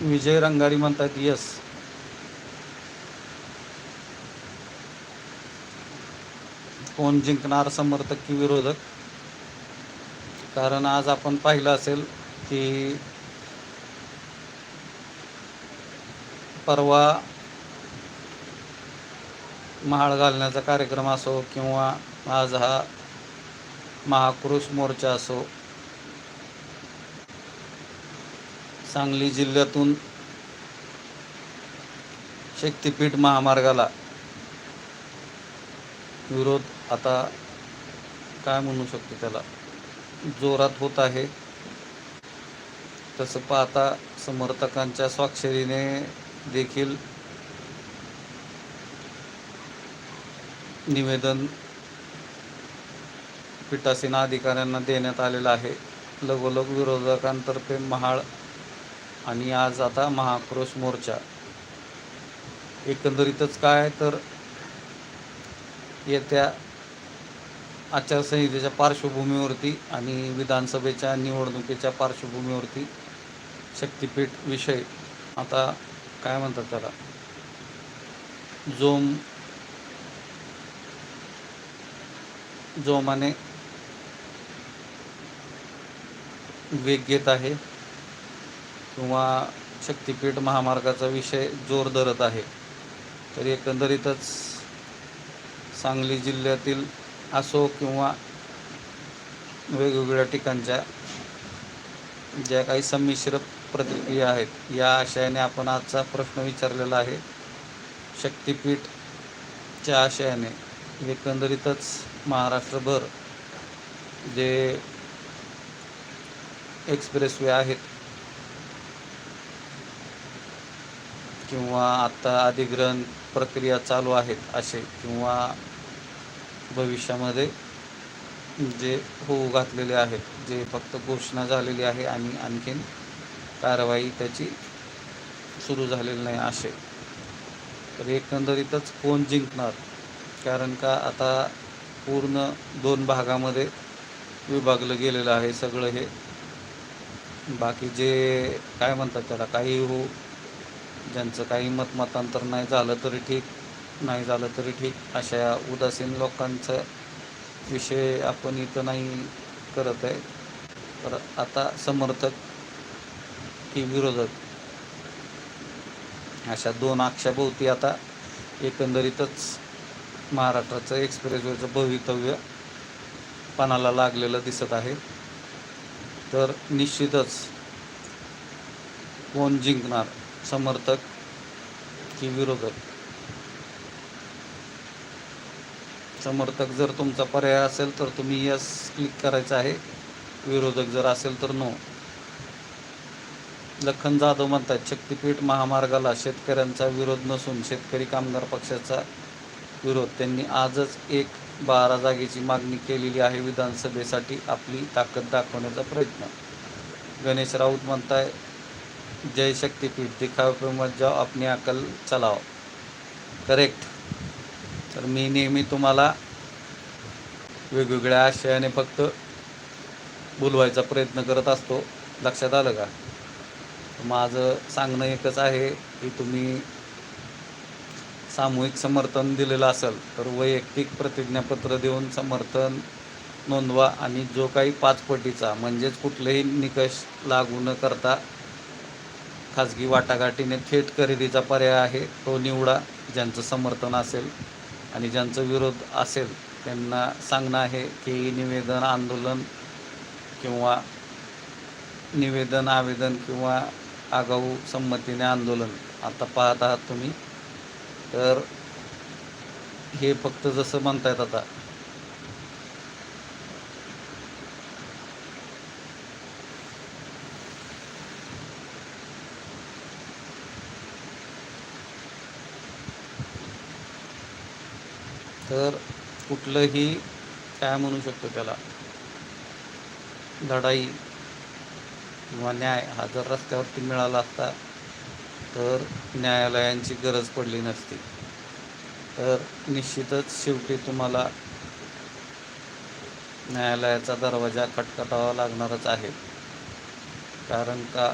विजय रंगारी म्हणतात यस कोण जिंकणार समर्थक की विरोधक? कारण आज आपण पाहिलं असेल की परवा महाळ घालण्याचा कार्यक्रम असो किंवा आज हा महाक्रोश मोर्चा असो सांगली जिल्ह्यातून शक्तिपीठ महामार्गाला विरोध आता काय म्हणू शकतो त्याला? जोरात होत आहे. तसं पाहता समर्थकांच्या स्वाक्षरीने देखील निवेदन पीठासीन अधिकाऱ्यांना देण्यात आलेलं आहे. लगोलग विरोधकांतर्फे महाळ आणि आज आता महाक्रोश मोर्चा. एकंदरीतच काय तर येत्या आचारसंहितेच्या पार्श्वभूमीवरती आणि विधानसभेच्या निवडणुकीच्या पार्श्वभूमीवरती शक्तिपीठ विषय. आता काय म्हणतात त्याला? जोम जोमाने वेग घेत आहे. किंवा शक्तिपीठ महामार्गाचा विषय जोर धरत आहे तर एकंदरीतच सांगली जिल्ह्यातील असो किंवा वेगवेगळ्या ठिकाणच्या ज्या काही संमिश्र प्रतिक्रिया आहेत या आशयाने आपण आजचा प्रश्न विचारलेला आहे. शक्तिपीठच्या आशयाने एकंदरीतच महाराष्ट्रभर जे एक्सप्रेसवे आहेत किंवा आत्ता अधिग्रहण प्रक्रिया चालू आहेत असे किंवा भविष्यामध्ये जे होऊ घातलेले आहेत जे फक्त घोषणा झालेली आहे आणि आणखीन कारवाई त्याची सुरू झालेली नाही असे. तर एकंदरीतच कोण जिंकणार? कारण का आता पूर्ण दोन भागामध्ये विभागलं गेलेलं आहे सगळं हे. बाकी जे काय म्हणतात त्याला काही हो ज्यांचं काही मतमतांतर नाही झालं तरी ठीक नाही झालं तरी ठीक. अशा उदासीन लोकांचा विषय आपण इथं नाही करत आहे. तर आता समर्थक की विरोधक? अशा दोन अक्षाभोवती आता एकंदरीतच महाराष्ट्राचं एक्सप्रेसवेचं भवितव्य पणाला लागलेलं दिसत आहे. तर निश्चितच कोण जिंकणार? समर्थक की विरोधक? समर्थक जर तुमचा पर्याय असेल तर तुम्ही यस क्लिक करायचं आहे. विरोधक जर असेल तर नो लखन जाधव म्हणतात शक्तीपीठ महामार्गाला शेतकऱ्यांचा विरोध नसून शेतकरी कामगार पक्षाचा विरोध. त्यांनी आजच एक बारा जागेची मागणी केलेली आहे विधानसभेसाठी आपली ताकद दाखवण्याचा प्रयत्न. गणेश राऊत म्हणताय जय शक्तीपीठ दिखावे पे मत जाओ अपनी अकल चलाव करेक्ट तर मी नेहमी तुम्हाला वेगवेगळ्या आशयाने फक्त बोलवायचा प्रयत्न करत असतो. लक्षात आलं का? माझं सांगणं एकच आहे की तुम्ही सामूहिक समर्थन दिलेलं असेल तर वैयक्तिक प्रतिज्ञापत्र देऊन समर्थन नोंदवा आणि जो काही पाचपटीचा म्हणजेच कुठलेही निकष लागू न करता खाजगी वाटाघाटीने थेट खरेदीचा पर्याय आहे तो निवडा ज्यांचं समर्थन असेल आणि ज्यांचं विरोध असेल त्यांना सांगणं आहे की निवेदन आंदोलन किंवा निवेदन आवेदन किंवा आगाऊ संमतीने आंदोलन. आता पाहत आहात तुम्ही. तर हे फक्त जसं म्हणतायत आता तर कुठलंही काय म्हणू शकतो त्याला? लढाई किंवा न्याय हा जर रस्त्यावरती मिळाला असता तर न्यायालयांची गरज पडली नसती. तर निश्चितच शेवटी तुम्हाला न्यायालयाचा दरवाजा खटखटावा लागणारच आहे. कारण का?